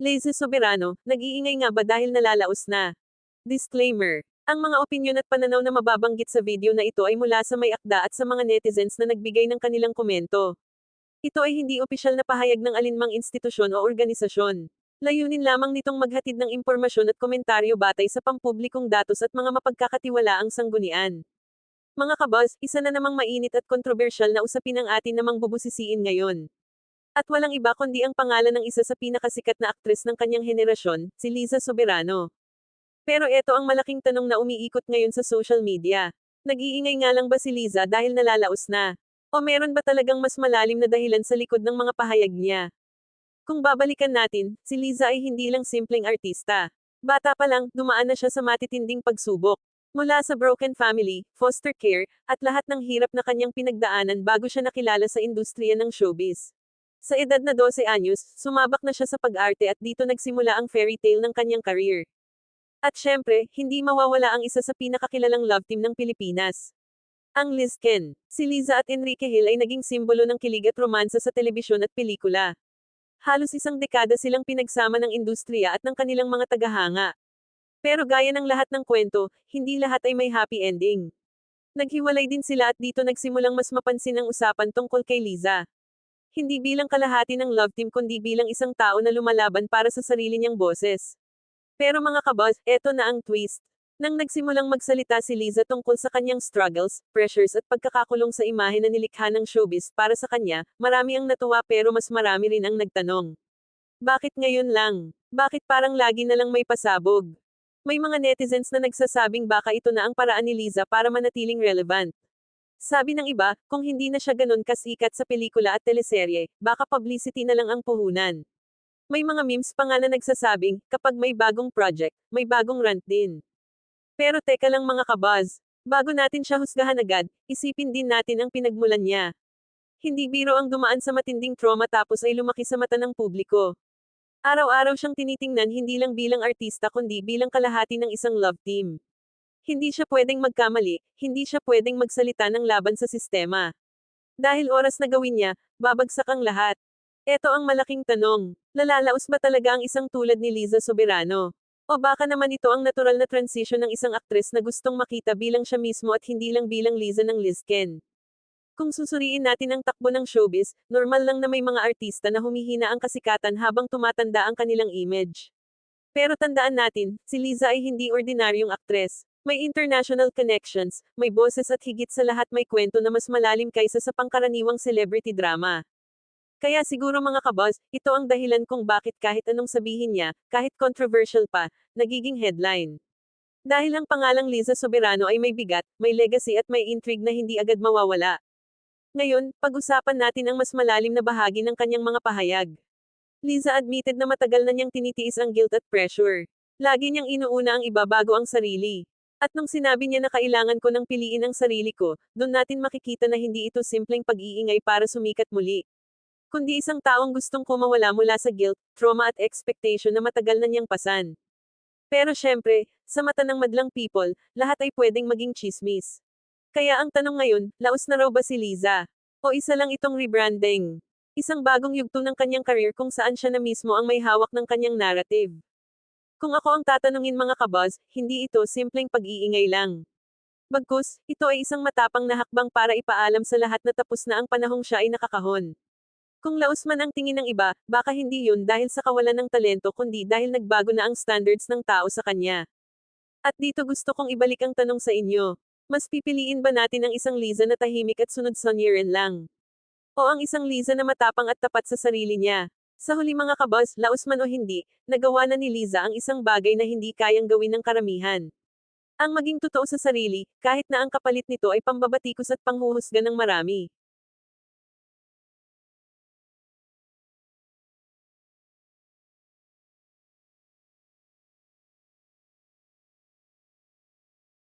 Liza Soberano, nag-iingay nga ba dahil nalalaos na? Disclaimer. Ang mga opinyon at pananaw na mababanggit sa video na ito ay mula sa may akda at sa mga netizens na nagbigay ng kanilang komento. Ito ay hindi opisyal na pahayag ng alinmang institusyon o organisasyon. Layunin lamang nitong maghatid ng impormasyon at komentaryo batay sa pampublikong datos at mga mapagkakatiwalaang sanggunian. Mga kabos, isa na namang mainit at kontrobersyal na usapin ang atin namang bubusisiin ngayon. At walang iba kundi ang pangalan ng isa sa pinakasikat na aktres ng kanyang henerasyon, si Liza Soberano. Pero eto ang malaking tanong na umiikot ngayon sa social media. Nag-iingay nga lang ba si Liza dahil nalalaos na? O meron ba talagang mas malalim na dahilan sa likod ng mga pahayag niya? Kung babalikan natin, si Liza ay hindi lang simpleng artista. Bata pa lang, dumaan na siya sa matitinding pagsubok. Mula sa broken family, foster care, at lahat ng hirap na kanyang pinagdaanan bago siya nakilala sa industriya ng showbiz. Sa edad na 12 anyos, sumabak na siya sa pag-arte at dito nagsimula ang fairy tale ng kanyang career. At syempre, hindi mawawala ang isa sa pinakakilalang love team ng Pilipinas. Ang Liz Ken. Si Liza at Enrique Hill ay naging simbolo ng kilig at romansa sa telebisyon at pelikula. Halos isang dekada silang pinagsama ng industriya at ng kanilang mga tagahanga. Pero gaya ng lahat ng kwento, hindi lahat ay may happy ending. Naghiwalay din sila at dito nagsimulang mas mapansin ang usapan tungkol kay Liza. Hindi bilang kalahati ng love team kundi bilang isang tao na lumalaban para sa sarili niyang boses. Pero mga kabos, eto na ang twist. Nang nagsimulang magsalita si Liza tungkol sa kanyang struggles, pressures at pagkakakulong sa imahe na nilikha ng showbiz para sa kanya, marami ang natuwa pero mas marami rin ang nagtanong. Bakit ngayon lang? Bakit parang lagi na lang may pasabog? May mga netizens na nagsasabing baka ito na ang paraan ni Liza para manatiling relevant. Sabi ng iba, kung hindi na siya ganun kasikat sa pelikula at teleserye, baka publicity na lang ang puhunan. May mga memes pa nga na nagsasabing, kapag may bagong project, may bagong rant din. Pero teka lang mga kabaz, bago natin siya husgahan agad, isipin din natin ang pinagmulan niya. Hindi biro ang dumaan sa matinding trauma tapos ay lumaki sa mata ng publiko. Araw-araw siyang tinitingnan hindi lang bilang artista kundi bilang kalahati ng isang love team. Hindi siya pwedeng magkamali, hindi siya pwedeng magsalita ng laban sa sistema. Dahil oras na gawin niya, babagsak ang lahat. Ito ang malaking tanong. Lalalaos ba talaga ang isang tulad ni Liza Soberano? O baka naman ito ang natural na transition ng isang aktres na gustong makita bilang siya mismo at hindi lang bilang Liza ng Lizken. Kung susuriin natin ang takbo ng showbiz, normal lang na may mga artista na humihina ang kasikatan habang tumatanda ang kanilang image. Pero tandaan natin, si Liza ay hindi ordinaryong aktres. May international connections, may boses at higit sa lahat may kwento na mas malalim kaysa sa pangkaraniwang celebrity drama. Kaya siguro mga kabos, ito ang dahilan kung bakit kahit anong sabihin niya, kahit controversial pa, nagiging headline. Dahil ang pangalang Liza Soberano ay may bigat, may legacy at may intrigue na hindi agad mawawala. Ngayon, pag-usapan natin ang mas malalim na bahagi ng kanyang mga pahayag. Liza admitted na matagal na niyang tinitiis ang guilt at pressure. Lagi niyang inuuna ang iba bago ang sarili. At nung sinabi niya na kailangan ko ng piliin ang sarili ko, doon natin makikita na hindi ito simpleng pag-iingay para sumikat muli. Kundi isang taong gustong kumawala mula sa guilt, trauma at expectation na matagal na niyang pasan. Pero syempre, sa mata ng madlang people, lahat ay pwedeng maging chismis. Kaya ang tanong ngayon, laos na raw ba si Liza? O isa lang itong rebranding? Isang bagong yugto ng kanyang career kung saan siya na mismo ang may hawak ng kanyang narrative. Kung ako ang tatanungin mga kabaz, hindi ito simpleng pag-iingay lang. Bagkus, ito ay isang matapang na hakbang para ipaalam sa lahat na tapos na ang panahong siya ay nakakahon. Kung laos man ang tingin ng iba, baka hindi yun dahil sa kawalan ng talento kundi dahil nagbago na ang standards ng tao sa kanya. At dito gusto kong ibalik ang tanong sa inyo. Mas pipiliin ba natin ang isang Liza na tahimik at sunod sonyerin lang? O ang isang Liza na matapang at tapat sa sarili niya? Sa huli mga kabos, laos man o hindi, nagawa na ni Liza ang isang bagay na hindi kayang gawin ng karamihan. Ang maging totoo sa sarili, kahit na ang kapalit nito ay pambabatikos at panghuhusga ng marami.